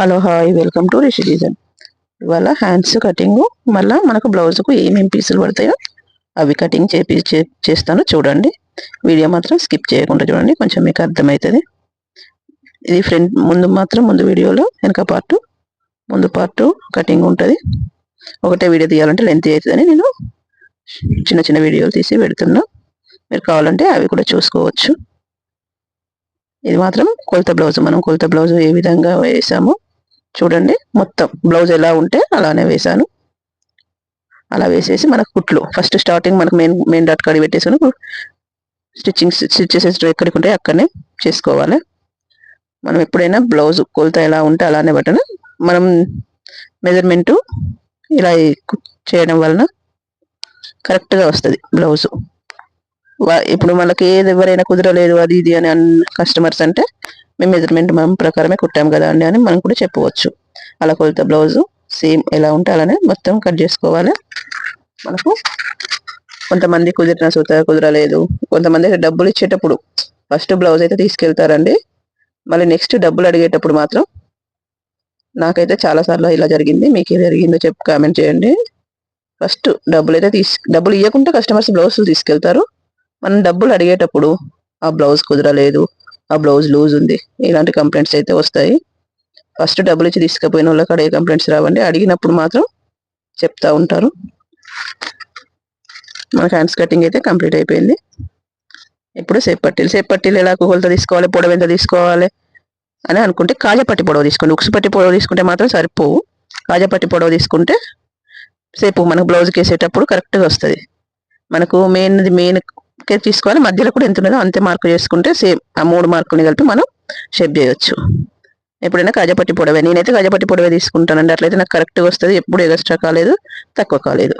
Hello hi welcome to Rishi design. ఇవాళ hands cutting మళ్ళీ మనకు బ్లౌజ్కు ఏమేమి పీసులు పడతాయో అవి కటింగ్ చేపి చే- చేస్తాను చూడండి. వీడియో మాత్రం స్కిప్ చేయకుండా చూడండి కొంచెం మీకు అర్థమవుతుంది ఇది ఫ్రంట్ ముందు మాత్రం ముందు వీడియోలో వెనక పార్ట్ ముందు పార్ట్ కటింగ్ ఉంటుంది. ఒకటే వీడియో తీయాలంటే లెంత్ అవుతుందని నేను చిన్న చిన్న వీడియోలు తీసి పెడుతున్నా. మీరు కావాలంటే అవి కూడా చూసుకోవచ్చు. ఇది మాత్రం కొలత బ్లౌజ్ మనం కొలత బ్లౌజ్ ఏ విధంగా వేసామో చూడండి మొత్తం బ్లౌజ్ ఎలా ఉంటే అలానే వేసాను అలా వేసేసి మనకు కుట్లు ఫస్ట్ స్టార్టింగ్ మనకు మెయిన్ మెయిన్ డాట్ కాడి పెట్టేసాను స్టిచ్చింగ్ స్టిచ్చెస్ ఎక్కడికి ఉంటాయి అక్కడనే చేసుకోవాలి. మనం ఎప్పుడైనా బ్లౌజ్ కొలత ఎలా ఉంటే అలానే బట్టను మనం మెజర్మెంటు ఇలా చేయడం వలన కరెక్ట్గా వస్తుంది బ్లౌజు. ఇప్పుడు మనకి ఏది ఎవరైనా కుదరలేదు అది ఇది అని కస్టమర్స్ అంటే మేము మెజర్మెంట్ మనం ప్రకారమే కుట్టాం కదా అండి అని మనం కూడా చెప్పవచ్చు. అలా కొలత బ్లౌజ్ సేమ్ ఎలా ఉంటే అలానే మొత్తం కట్ చేసుకోవాలి. మనకు కొంతమంది కుదిరిన సూత కుదరలేదు. కొంతమంది అయితే డబ్బులు ఇచ్చేటప్పుడు ఫస్ట్ బ్లౌజ్ అయితే తీసుకెళ్తారండి. మళ్ళీ నెక్స్ట్ డబ్బులు అడిగేటప్పుడు మాత్రం నాకైతే చాలా సార్లు ఇలా జరిగింది. మీకు ఏ జరిగిందో చెప్పి కామెంట్ చేయండి. ఫస్ట్ డబ్బులు అయితే తీసు డబ్బులు ఇవ్వకుండా కస్టమర్స్ బ్లౌజులు తీసుకెళ్తారు. మనం డబ్బులు అడిగేటప్పుడు ఆ బ్లౌజ్ కుదరలేదు ఆ బ్లౌజ్ లూజ్ ఉంది ఇలాంటి కంప్లైంట్స్ అయితే వస్తాయి. ఫస్ట్ డబ్బులు ఇచ్చి తీసుకుపోయిన వాళ్ళకి అడిగే ఏ కంప్లైంట్స్ రావండి. అడిగినప్పుడు మాత్రం చెప్తా ఉంటారు. మన హ్యాండ్స్ కటింగ్ అయితే కంప్లీట్ అయిపోయింది. ఇప్పుడు సేప్ పట్టీలు పట్టీలు ఎలా కొలత తీసుకోవాలి పొడవ ఎంత తీసుకోవాలి అని అనుకుంటే కాజపట్టి పొడవ తీసుకోండి. ఉక్సు పట్టి పొడవ తీసుకుంటే మాత్రం సరిపోవు. కాజపట్టి పొడవ తీసుకుంటే సేపు మనకు బ్లౌజ్కి వేసేటప్పుడు కరెక్ట్గా వస్తుంది. మనకు మెయిన్ మెయిన్ కేర్ తీసుకోవాలి. మధ్యలో కూడా ఎంత ఉన్నదో అంతే మార్కు చేసుకుంటే సేమ్ ఆ మూడు మార్కుని కలిపి మనం షేప్ చేయొచ్చు. ఎప్పుడైనా కాజపట్టి పొడవే. నేనైతే కాజపట్టి పొడవే తీసుకుంటానండి. అట్లయితే నాకు కరెక్ట్గా వస్తుంది. ఎప్పుడు ఎక్స్ట్రా కాలేదు తక్కువ కాలేదు.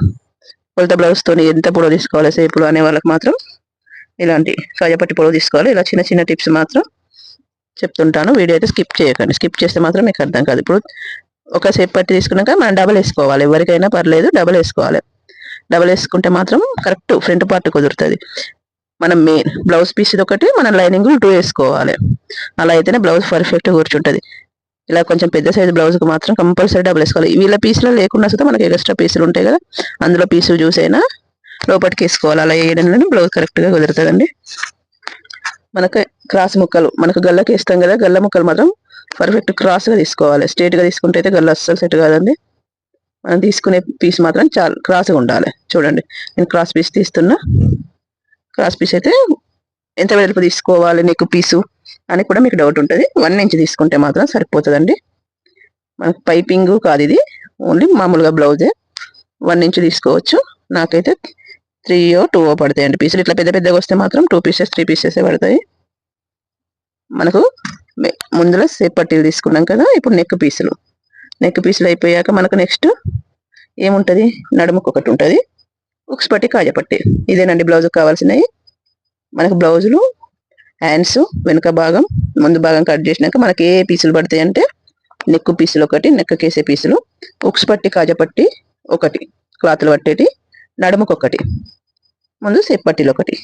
కొలత బ్లౌజ్తో ఎంత పొడవు తీసుకోవాలి సేపులు అనే వాళ్ళకి మాత్రం ఇలాంటి కాజపట్టి పొడవు తీసుకోవాలి. ఇలా చిన్న చిన్న టిప్స్ మాత్రం చెప్తుంటాను. వీడియో అయితే స్కిప్ చేయకండి. స్కిప్ చేస్తే మాత్రం మీకు అర్థం కాదు. ఇప్పుడు ఒక సేపు పట్టి తీసుకున్నాక మనం డబల్ వేసుకోవాలి. ఎవరికైనా పర్లేదు డబల్ వేసుకోవాలి. డబల్ వేసుకుంటే మాత్రం కరెక్ట్ ఫ్రంట్ పార్ట్ కుదురుతుంది. మనం మెయిన్ బ్లౌజ్ పీస్ ఇది ఒకటి మనం లైనింగ్ టూ వేసుకోవాలి అలా అయితేనే బ్లౌజ్ పర్ఫెక్ట్ కూర్చుంటుంది. ఇలా కొంచెం పెద్ద సైజు బ్లౌజ్కి మాత్రం కంపల్సరీ డబుల్ వేసుకోవాలి. వీళ్ళ పీసులో లేకుండా సరే మనకి ఎక్స్ట్రా పీసులు ఉంటాయి కదా. అందులో పీసులు చూసైనా లోపలికి వేసుకోవాలి. అలా వేయడంలోనే బ్లౌజ్ కరెక్ట్గా కుదురుతుందండి. మనకు క్రాస్ ముక్కలు మనకు గల్లకి వేస్తాం కదా గల్ల ముక్కలు మాత్రం పర్ఫెక్ట్ క్రాస్గా తీసుకోవాలి. స్ట్రేట్గా తీసుకుంటే అయితే గల్ల అస్సలు సెట్ కాదండి. మనం తీసుకునే పీస్ మాత్రం చాలా క్రాస్గా ఉండాలి. చూడండి. నేను క్రాస్ పీస్ తీస్తున్నా. క్రాస్ పీస్ అయితే ఎంత వెడల్పు తీసుకోవాలి నెక్ పీసు అని కూడా మీకు డౌట్ ఉంటుంది. వన్ ఇంచ్ తీసుకుంటే మాత్రం సరిపోతుందండి. మనకు పైపింగ్ కాదు ఇది. ఓన్లీ మామూలుగా బ్లౌజే వన్ ఇంచ్ తీసుకోవచ్చు. నాకైతే త్రీ టూ పడతాయండి పీసులు. ఇట్లా పెద్ద పెద్దగా వస్తే మాత్రం టూ పీసెస్ త్రీ పీసెస్ పడతాయి. మనకు ముందులో సేప్ పట్టీలు తీసుకున్నాం కదా ఇప్పుడు నెక్ పీసులు నెక్ పీసులు అయిపోయాక మనకు నెక్స్ట్ ఏముంటుంది? నడుముకు ఒకటి ఉంటుంది. ఉక్స్ పట్టి. కాజపట్టి ఇదేనండి బ్లౌజ్ కావాల్సినవి. మనకు బ్లౌజులు హ్యాండ్స్ వెనుక భాగం ముందు భాగం కట్ చేసినాక మనకి ఏ పీసులు పడతాయి అంటే నెక్కు పీసులు ఒకటి నెక్కకేసే పీసులు. ఉక్స్ పట్టి కాజపట్టి ఒకటి క్లాత్లు పట్టేటి నడుముకొకటి ముందు సేప్ పట్టీలు ఒకటి.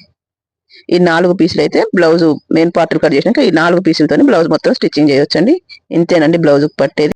ఈ నాలుగు పీసులు అయితే బ్లౌజ్ మెయిన్ పార్ట్లు కట్ చేసినాక ఈ నాలుగు పీసులతోని బ్లౌజ్ మొత్తం స్టిచ్చింగ్ చేయొచ్చండి. ఇంతేనండి బ్లౌజ్ పట్టేది.